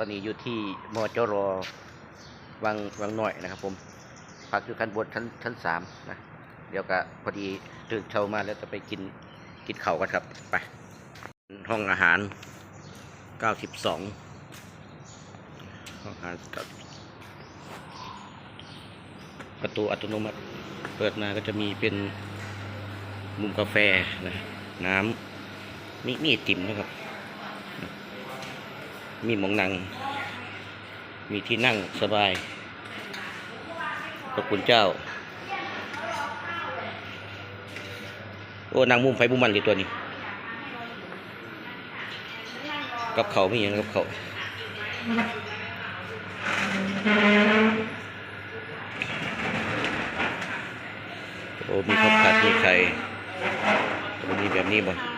ตอนนี้อยู่ที่มอจรอวังวังหน่อยนะครับ ผมพักอยู่ขั้นบนชั้นชั้นสามนะเดี๋ยวก็พอดีตื่นเช้ามาแล้วจะไปกินกินข้าวกันครับไป ห้องอาหาร92ห้องอาหาร90ประตูอัตโนมัติ เปิดมาก็จะมีเป็นมุมกาแฟนะน้ำมีมีติ่มนะครับ มีหมองนั่ง มีที่นั่งสบายขอบคุณเจ้า โอ้นางมุมไฟมุมมันเลยตัวนี้ กับเขาไม่ยังกับเขาโอ้มีข้าวผัดมีไข่มันมีแบบนี้บ่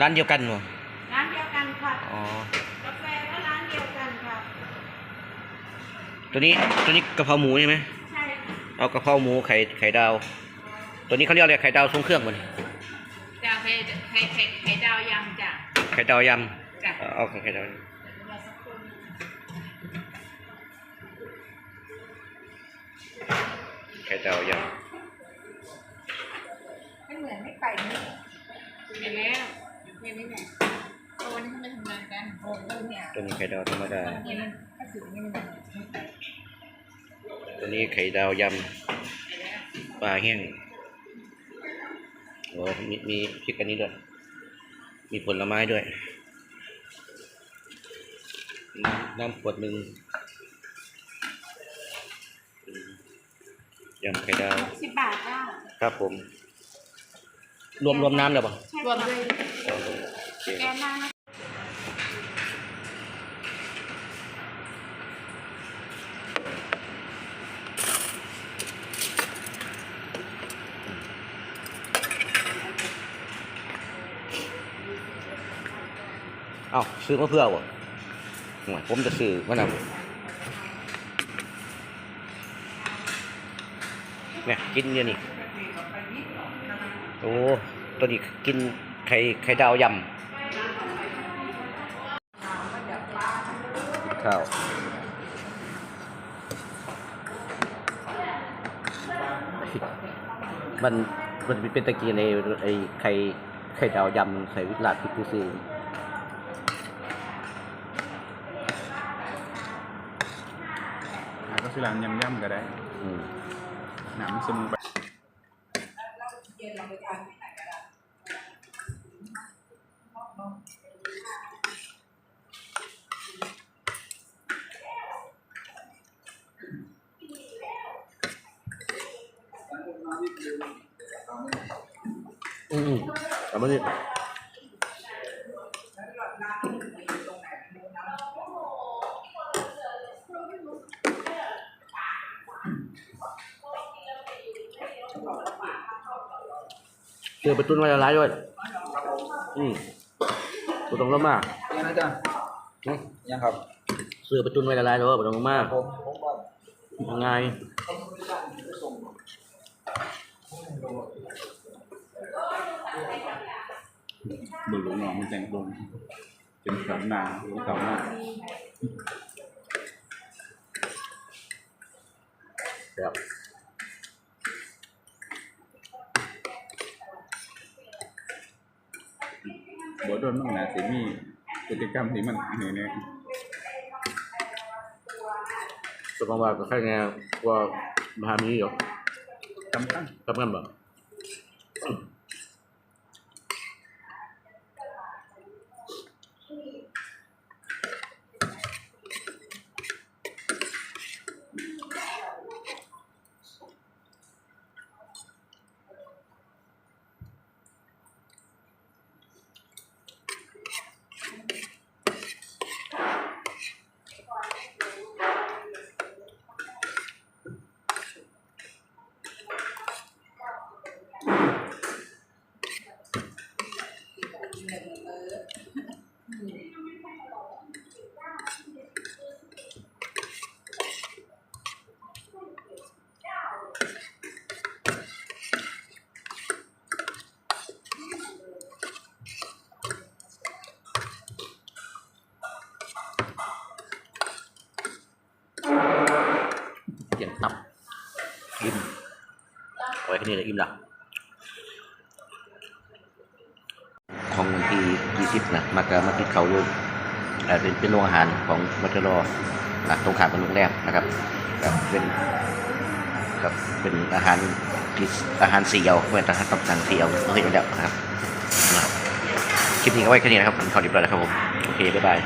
ร้านเดียวกันบ่ร้านเดียวกันค่ะอ๋อกาแฟก็ร้านเดียวกันค่ะตัวนี้ตัวนี้กะเพราหมูใช่ไหมใช่ค่ะเอากะเพราหมูไข่ไข่ดาว ตัวนี้เขาเรียกอะไรไข่ดาวทรงเครื่องมันจะไข่ไข่ไข่ไข่ดาวยำจ้ะไข่ดาวยจ้ะำเอาเอาไข่ดาวรอสักครู่นะไข่ดาวยไม่เหมือนไม่ไก่นี่เห็นแล้ว เห็นไหมเนี่ยโอ้วันนี้เขาไม่ทำงานกันโอ้เรื่องเนี่ยำตัวนี้ไข่ดาวธรรมดาเห็นถ้าถึงนี่มันไม่ไก่ตัวนี้ไข่ดาวยำปลาแห้งโอ้มีมีพริกอันนี้ด้วย มีผลไม้ด้วย น้ำน้ำขวดหนึ่งยำไข่ดาว สิบบาทจ้าครับผม รวมรวมน้ำแล้วป่ะรวมด้วยโอเค แกนได้นะเอ้าซื้อมาเพื่อวะห่วยผมจะซื้อมะนาวเนี่ยกินเดี๋ยนี้โอ้ตัวนี้กินไข่ไข่ดาวยำ ข้าวมันมันเป็นตะกี้ในไอ้ไข่ไข่ดาวยำใส่วิตลาดพริกซื้ออ่าก็คือร้านยำๆก็ได้หนำสมุนไพร อืมแต่มันนี่เจอประตูมาละลายด้วย อืมประตูลงมายังนะจ๊ะอืมยังครับเสือประตูมาละลายด้วยประตูลงมาผมผมว่ายังไง บุหลวงหนองมันแจงลงเป็นสำนาหลวงเก่ามากแบบบ่โดนมั่งนะสิมีกิจกรรมที่มันนี่เนี่ยสมองว่าก็แค่ไงว่ามาหามีอยู่จำตั้งทำกันบ่ ไว้แค่นี้เลยอิ่มละของวันที่ยี่สิบนะมากมากินเขาวอยู่เอ่เป็นเป็นโรงอาหารของมัตรออะตรงขามกับโรงแรมนะครับครับเป็นครับเป็นอาหารที่อาหารเสียวเป็นอาหารตำสั่งเสียวเราเห็นแล้วนะครับนะครับคลิปนี้ก็ไว้แค่นี้นะครับผมขอดีบร้อยแล้วครับผม โอเค บ๊ายบาย